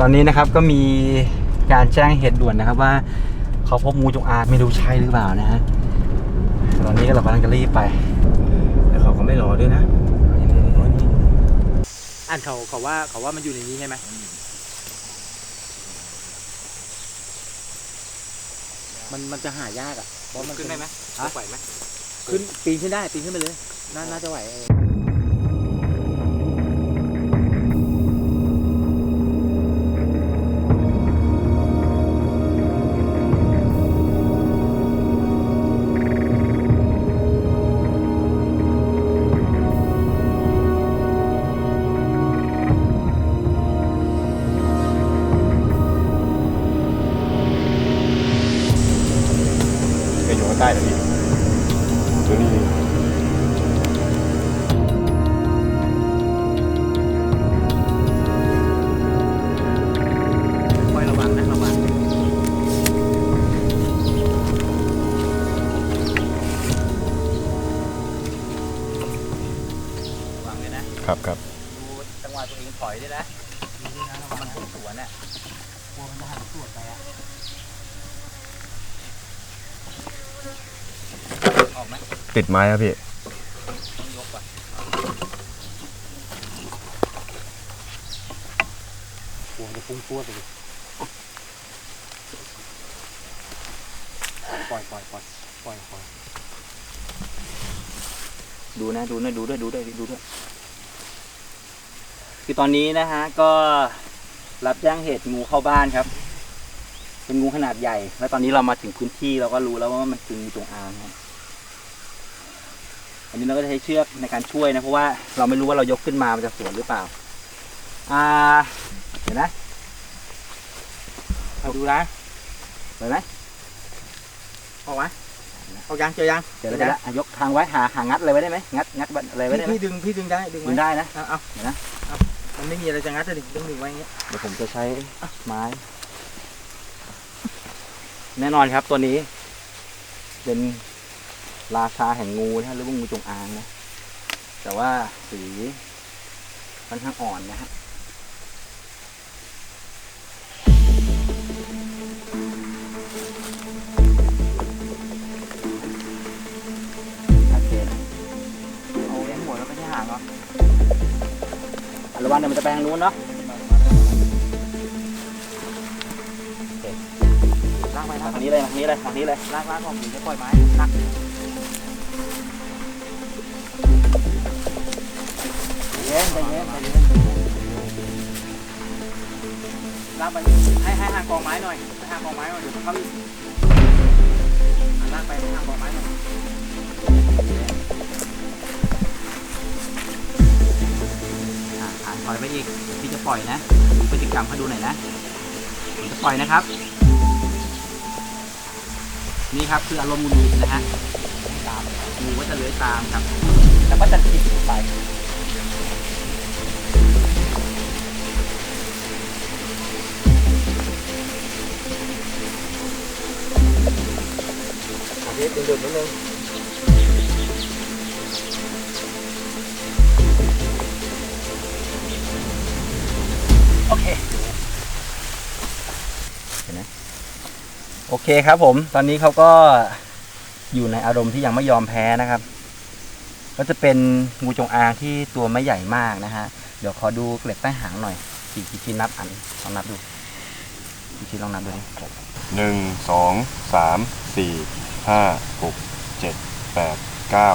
ตอนนี้นะครับก็มีการแจ้งเหตุด่วนนะครับว่าเขาพบงูจงอางไม่รู้ใช่หรือเปล่านะฮะตอนนี้เรากำลังจะรีบไปแล้วเขาก็ไม่รอด้วยนะอ่านเขาเขาว่าเขาว่ามันอยู่ในนี้ใช่ไหมมันมันจะหายากอะเพราะมันขึ้นได้ไหมฮะไหวไหมขึ้นปีนขึ้นได้ปีนขึ้นไปเลยน่าน่าจะไหวเออ ใต้เหรอพี่ตัวนี้คอยระวังนะระวังระวังเลยนะ ครับครับดูจังหวะตัวเองถอยด้วยนะเพราะมันสวนอะกลัวมันจะหันสวนไปอะ ออกไหมติดไม้ครับพี่ต้องยกก่อนกลัวมันจะพุ่งพรวดไปเลยปล่อยปล่อยปล่อยปล่อยปล่อยดูนะดูนะดูด้วยดูด้วยดูด้วยคือตอนนี้นะฮะก็รับแจ้งเหตุงูเข้าบ้านครับ เป็นงูขนาดใหญ่ แล้วตอนนี้เรามาถึงพื้นที่เราก็รู้แล้วว่ามันคืองูจงอางครับอันนี้เราก็จะใช้เชือกในการช่วยนะเพราะว่าเราไม่รู้ว่าเรายกขึ้นมามันจะสวนหรือเปล่า อ่า เห็นไหมเอาดูนะเห็นไหมออกไหมออกยังเจอยังเดี๋ยวเราจะอะยกทางไว้หาหางัดอะไรไว้ได้ไหมงัดงัดอะไรไว้ได้ไหมพี่ดึงพี่ดึงได้ดึงดึงไว้ได้นะเอาเอาเดี๋ยวนะเอามันไม่มีอะไรจะงัดเลยต้องดึงไว้อย่างเงี้ยเดี๋ยวผมจะใช้ไม้ แน่นอนครับตัวนี้ เป็นราชาแห่งงูนะหรือว่างูจงอางนะ แต่ว่าสีค่อนข้างอ่อนนะฮะชัดเจนโอ้ยหัวแล้วไม่ใช่หางเหรออะระวังเดี๋ยวมันจะไปทางนู้นเนาะ นี้เลยมาทางนี้เลยลากลากออกถึงจะปล่อยไม้ลากเย็นใจเย็นใจเย็นลากไปให้ให้ห่างกองไม้หน่อยให้ห่างกองไม้หน่อยเดี๋ยวมันเข้าอีกลากไปให้ห่างกองไม้หน่อยอะอ่านถอยไปอีกพี่จะปล่อยนะดูพฤติกรรมเขาดูหน่อยนะผมจะปล่อยนะครับ นี่ครับคืออารมณ์งูนะฮะตามงูก็จะเลื้อยตามครับ แล้วก็จะติดไปอันนี้เป็นดุดนิดนึง โอเคครับผม ตอนนี้เขาก็อยู่ในอารมณ์ที่ยังไม่ยอมแพ้นะครับ ก็จะเป็นงูจงอางที่ตัวไม่ใหญ่มากนะฮะ เดี๋ยวขอดูเกล็ดใต้หางหน่อยกี่กี่ชิ้นนับอันลองนับดูกี่ชิ้นลองนับดูดิหนึ่งสองสามสี่ห้าหกเจ็ดแปดเก้า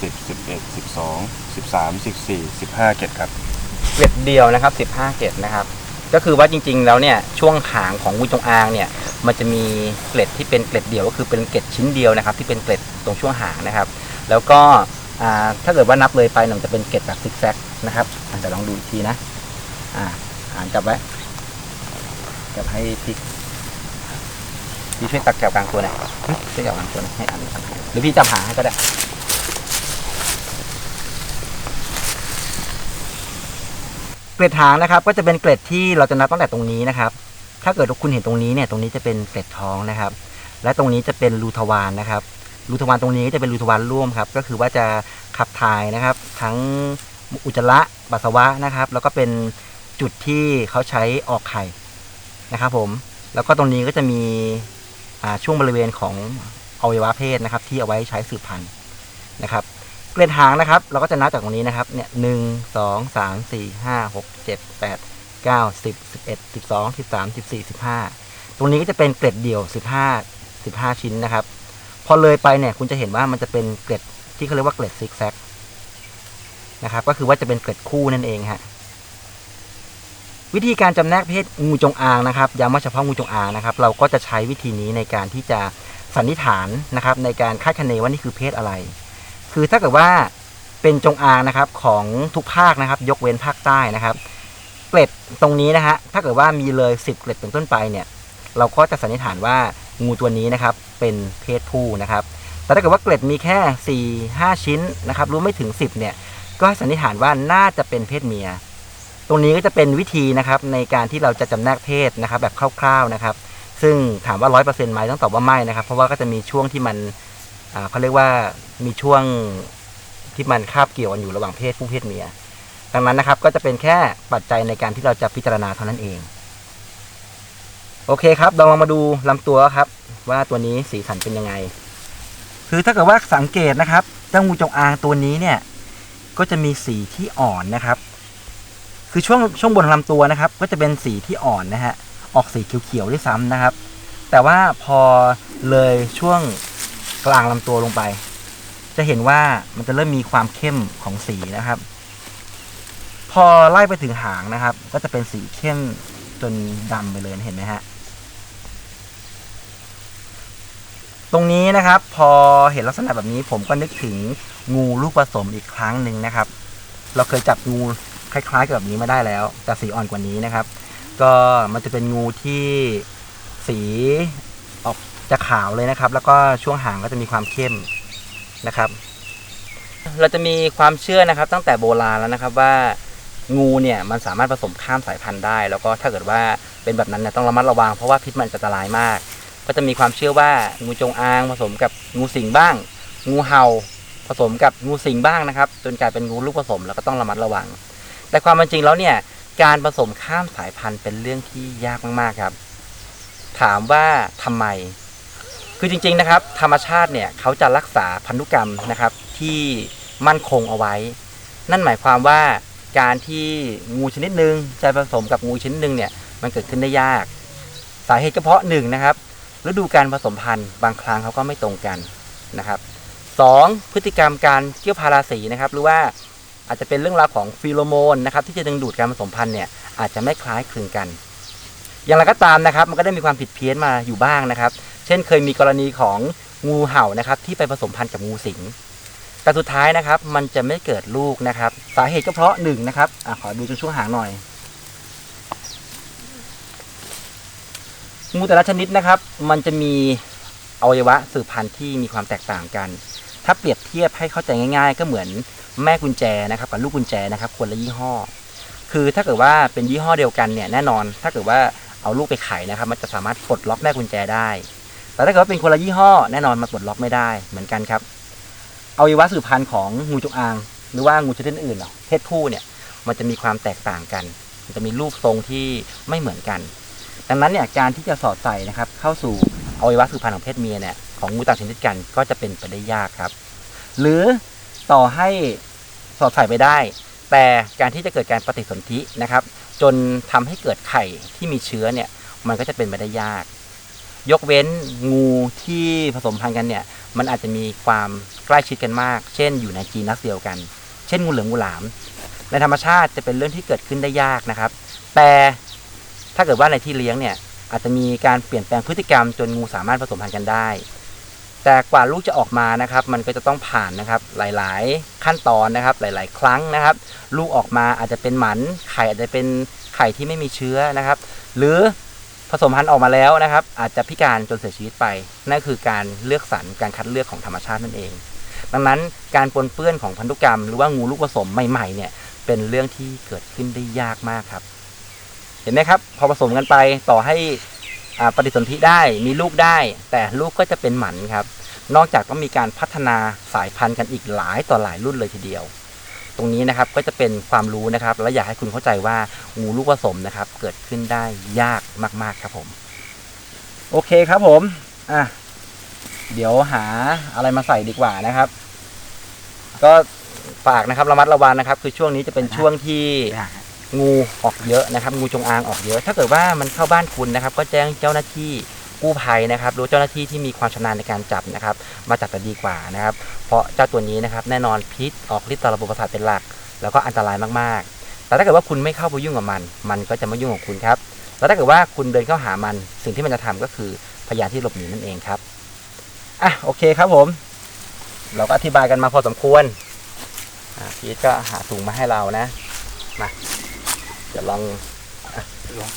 สิบสิบเอ็ดสิบสองสิบสามสิบสี่สิบห้าเกตครับ เกล็ดเดียวนะครับ15เกล็ดนะครับ ก็คือว่าจริง ๆ แล้วเนี่ยช่วงหางของงูจงอางเนี่ยมันจะมีเกล็ดที่เป็นเกล็ดเดียวก็คือเป็นเกล็ดชิ้นเดียวนะครับ ที่เป็นเกล็ดตรงช่วงหางนะครับ แล้วก็ถ้าเกิดว่านับเลยไปนี่มันจะเป็นเกล็ดแบบซิกแซกนะครับอ่ลองดูอีกทีนะอ่าอ่านจับไว้จับให้พลิกพี่ช่วยตักแถวกลางตัวหน่อยช่วยจับกลางตัวหน่อยให้อ่านหรือพี่จับหางให้ก็ได้ เกล็ดหางนะครับ ก็จะเป็นเกล็ดที่เราจะนับตั้งแต่ตรงนี้นะครับ ถ้าเกิดคุณเห็นตรงนี้เนี่ยตรงนี้จะเป็นเกล็ดท้องนะครับ และตรงนี้จะเป็นรูทวารนะครับรูทวารตรงนี้ก็จะเป็นรูทวารร่วมครับ ก็คือว่าจะขับถ่ายนะครับ ทั้งอุจจาระปัสสาวะนะครับ แล้วก็เป็นจุดที่เขาใช้ออกไข่นะครับผมแล้วก็ตรงนี้ก็จะมีช่วงบริเวณของอวัยวะเพศนะครับ ที่เอาไว้ใช้สืบพันธุ์นะครับ เกล็ดหางนะครับ เราก็จะนับจากตรงนี้นะครับ เนี่ยหนึ่งสองสามสี่ห้าหกเจ็ดแปดเก้าสิบสิบเอ็ดสิบสองสิบสามสิบสี่สิบห้าตรงนี้ก็จะเป็นเกล็ดเดี่ยวสิบห้าสิบห้าชิ้นนะครับ พอเลยไปเนี่ยคุณจะเห็นว่ามันจะเป็นเกล็ดที่เขาเรียกว่าเกล็ดซิกแซกนะครับ ก็คือว่าจะเป็นเกล็ดคู่นั่นเองฮะวิธีการจำแนกเพศงูจงอางนะครับย้ำว่าเฉพาะงูจงอางนะครับ เราก็จะใช้วิธีนี้ในการที่จะสันนิษฐานนะครับ ในการคาดคะเนว่านี่คือเพศอะไร คือถ้าเกิดว่าเป็นจงอางนะครับของทุกภาคนะครับ ยกเว้นภาคใต้นะครับ เกล็ดตรงนี้นะฮะถ้าเกิดว่ามีเลย 10 เกล็ดเป็นต้นไปเนี่ย เราก็จะสันนิษฐานว่างูตัวนี้นะครับ เป็นเพศผู้นะครับ แต่ถ้าเกิดว่าเกล็ดมีแค่ 4 5 ชิ้นนะครับรู้ไม่ถึง 10 เนี่ย ก็สันนิษฐานว่าน่าจะเป็นเพศเมีย ตรงนี้ก็จะเป็นวิธีนะครับในการที่เราจะจำแนกเพศนะครับ แบบคร่าวๆนะครับ ซึ่งถามว่า 100%ไหมต้องตอบว่าไม่นะครับ เพราะว่าก็จะมีช่วงที่มัน เขาเรียกว่ามีช่วงที่มันคาบเกี่ยวกันอยู่ระหว่างเพศผู้เพศเมีย ดังนั้นนะครับก็จะเป็นแค่ปัจจัยในการที่เราจะพิจารณาเท่านั้นเอง โอเคครับ เราลองมาดูลำตัวครับ ว่าตัวนี้สีสันเป็นยังไง คือถ้าเกิดว่าสังเกตนะครับเจ้างูจงอางตัวนี้เนี่ย ก็จะมีสีที่อ่อนนะครับ คือช่วงช่วงบนลำตัวนะครับ ก็จะเป็นสีที่อ่อนนะฮะออกสีเขียวๆด้วยซ้ำนะครับ แต่ว่าพอเลยช่วง กลางลำตัวลงไป จะเห็นว่ามันจะเริ่มมีความเข้มของสีนะครับ พอไล่ไปถึงหางนะครับ ก็จะเป็นสีเข้มจนดำไปเลยเห็นไหมฮะตรงนี้นะครับ พอเห็นลักษณะแบบนี้ผมก็นึกถึงงูลูกผสมอีกครั้งหนึ่งนะครับ เราเคยจับงูคล้ายๆกับแบบนี้มาได้แล้ว แต่สีอ่อนกว่านี้นะครับ ก็มันจะเป็นงูที่สีออก จะขาวเลยนะครับ แล้วก็ช่วงหางก็จะมีความเข้มนะครับ เราจะมีความเชื่อนะครับ ตั้งแต่โบราณแล้วนะครับว่างูเนี่ยมันสามารถผสมข้ามสายพันธุ์ได้ แล้วก็ถ้าเกิดว่าเป็นแบบนั้นเนี่ยต้องระมัดระวังเพราะว่าพิษมันอันตรายมาก ก็จะมีความเชื่อว่างูจงอางผสมกับงูสิงบ้าง งูเห่าผสมกับงูสิงบ้างนะครับ จนกลายเป็นงูลูกผสมแล้วก็ต้องระมัดระวัง แต่ความเป็นจริงแล้วเนี่ยการผสมข้ามสายพันธุ์เป็นเรื่องที่ยากมากๆครับ ถามว่าทำไม คือจริงๆนะครับ ธรรมชาติเนี่ยเขาจะรักษาพันธุกรรมนะครับที่มั่นคงเอาไว้ นั่นหมายความว่าการที่งูชนิดหนึ่งจะผสมกับงูชนิดหนึ่งเนี่ยมันเกิดขึ้นได้ยาก สาเหตุก็เพราะหนึ่งนะครับฤดูการผสมพันธุ์บางครั้งเขาก็ไม่ตรงกันนะครับสองพฤติกรรมการเกี่ยวพาราสีนะครับหรือว่าอาจจะเป็นเรื่องราวของฟีโรโมนนะครับที่จะดึงดูดการผสมพันธุ์เนี่ยอาจจะไม่คล้ายคลึงกัน อย่างไรก็ตามนะครับ มันก็ได้มีความผิดเพี้ยนมาอยู่บ้างนะครับ ช่นเคยมีกรณีของงูเห่านะครับที่ไปผสมพันธุ์กับงูสิงแต่สุดท้ายนะครับ มันจะไม่เกิดลูกนะครับ สาเหตุก็เพราะหนึ่งนะครับอขอดูจนช่วงหางหน่อยงูแต่ละชนิดนะครับ มันจะมีอวัยวะสืบพันธุ์ที่มีความแตกต่างกัน ถ้าเปรียบเทียบให้เข้าใจง่าย ๆ ก็เหมือนแม่กุญแจนะครับกับลูกกุญแจนะครับคนละยี่ห้อ คือถ้าเกิดว่าเป็นยี่ห้อเดียวกันเนี่ยแน่นอน ถ้าเกิดว่าเอาลูกไปไขนะครับ มันจะสามารถปลดล็อกแม่กุญแจได้ แต่ถ้าเกิดว่าเป็นคนละยี่ห้อแน่นอนมันปลดล็อกไม่ได้เหมือนกันครับอวัยวะสืบพันธุ์ของงูจงอาง หรือว่างูชนิดอื่นเนาะเพศผู้เนี่ยมันจะมีความแตกต่างกัน มันจะมีรูปทรงที่ไม่เหมือนกัน ดังนั้นเนี่ยการที่จะสอดใส่นะครับ เข้าสู่อวัยวะสืบพันธุ์ของเพศเมียเนี่ยของงูต่างชนิดกันก็จะเป็นไปได้ยากครับ หรือต่อให้สอดใส่ไปได้ แต่การที่จะเกิดการปฏิสนธินะครับ จนทำให้เกิดไข่ที่มีเชื้อเนี่ยมันก็จะเป็นไปได้ยาก ยกเว้นงูที่ผสมพันธุ์กันเนี่ยมันอาจจะมีความใกล้ชิดกันมาก เช่น อยู่ในจีนัสเดียวกัน เช่นงูเหลืองงูหลาม ในธรรมชาติจะเป็นเรื่องที่เกิดขึ้นได้ยากนะครับ แต่ถ้าเกิดว่าในที่เลี้ยงเนี่ยอาจจะมีการเปลี่ยนแปลงพฤติกรรมจนงูสามารถผสมพันธุ์กันได้ แต่กว่าลูกจะออกมานะครับ มันก็จะต้องผ่านนะครับหลาย ๆ ขั้นตอนนะครับ หลาย ๆ ครั้งนะครับ ลูกออกมาอาจจะเป็นหมันไข่อาจจะเป็นไข่ที่ไม่มีเชื้อนะครับ หรือ ผสมพันธุ์ออกมาแล้วนะครับ อาจจะพิการจนเสียชีวิตไป นั่นคือการเลือกสรรการคัดเลือกของธรรมชาตินั่นเอง ดังนั้นการปนเปื้อนของพันธุกรรม หรือว่างูลูกผสมใหม่ๆเนี่ยเป็นเรื่องที่เกิดขึ้นได้ยากมากครับ เห็นไหมครับ พอผสมกันไปต่อให้อาปฏิสนธิได้มีลูกได้ แต่ลูกก็จะเป็นหมันครับ นอกจากต้องมีการพัฒนาสายพันธุ์กันอีกหลายต่อหลายรุ่นเลยทีเดียว ตรงนี้นะครับก็จะเป็นความรู้นะครับ และอยากให้คุณเข้าใจว่างูลูกผสมนะครับ เกิดขึ้นได้ยากมาก ๆครับผม โอเคครับผมอะเดี๋ยวหาอะไรมาใส่ดีกว่านะครับ ก็ฝากนะครับระมัดระวังนะครับ คือช่วงนี้จะเป็นช่วงที่งูออกเยอะนะครับ งูจงอางออกเยอะ ถ้าเกิดว่ามันเข้าบ้านคุณนะครับ ก็แจ้งเจ้าหน้าที่ กู้ภัยนะครับ หรือเจ้าหน้าที่ที่มีความชำนาญในการจับนะครับ มาจับจะดีกว่านะครับ เพราะเจ้าตัวนี้นะครับแน่นอนพิษออกฤทธิ์ต่อระบบประสาทเป็นหลัก แล้วก็อันตรายมากๆ แต่ถ้าเกิดว่าคุณไม่เข้าไปยุ่งกับมัน มันก็จะไม่ยุ่งกับคุณครับ แล้วถ้าเกิดว่าคุณเดินเข้าหามัน สิ่งที่มันจะทำก็คือพยายามที่หลบหนีนั่นเองครับ อะโอเคครับผม เราก็อธิบายกันมาพอสมควรพีทก็หาถุงมาให้เรานะ มา เดี๋ยวลองอะลอง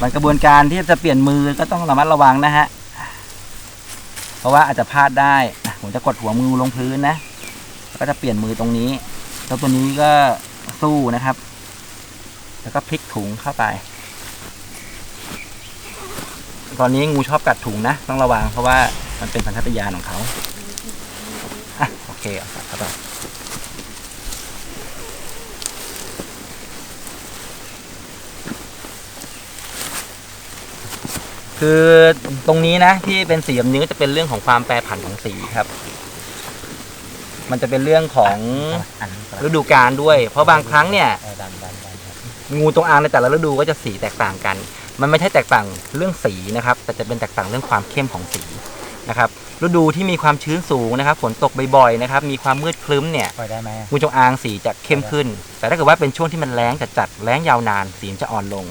มันกระบวนการที่จะเปลี่ยนมือก็ต้องระมัดระวังนะฮะ เพราะว่าอาจจะพลาดได้ ผมจะกดหัวมือลงพื้นนะ ก็จะเปลี่ยนมือตรงนี้ แล้วตัวนี้ก็สู้นะครับ แล้วก็พลิกถุงเข้าไป ตอนนี้งูชอบกัดถุงนะ ต้องระวังเพราะว่ามันเป็นสัญชาตญาณของเขาอะโอเคเอาไป คือตรงนี้นะที่เป็นสีแบบนี้ก็จะเป็นเรื่องของความแปรผันของสีครับ มันจะเป็นเรื่องของฤดูกาลด้วย เพราะบางครั้งเนี่ยงูจงอางในแต่ละฤดูก็จะสีแตกต่างกัน มันไม่ใช่แตกต่างเรื่องสีนะครับ แต่จะเป็นแตกต่างเรื่องความเข้มของสีนะครับ ฤดูที่มีความชื้นสูงนะครับฝนตกบ่อยๆนะครับมีความมืดครึ้มเนี่ยปล่อยได้ไหมงูจงอางสีจะเข้มขึ้น แต่ถ้าเกิดว่าเป็นช่วงที่มันแล้งจัดจัดๆแล้งยาวนานสีมันจะอ่อนลง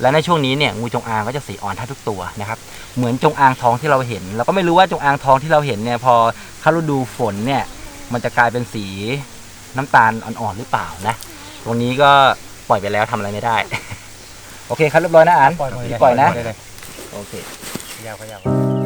และในช่วงนี้เนี่ยงูจงอางก็จะสีอ่อนท่าทุกตัวนะครับเหมือนจงอางทองที่เราเห็นเราก็ไม่รู้ว่าจงอางทองที่เราเห็นเนี่ยพอเข้าฤดูฝนเนี่ยมันจะกลายเป็นสีน้ำตาลอ่อนๆหรือเปล่านะ ตรงนี้ก็ปล่อยไปแล้วทำอะไรไม่ได้ โอเคครับเรียบร้อยนะอันปล่อยมือปล่อยนะเลยโอเคยาวขยาว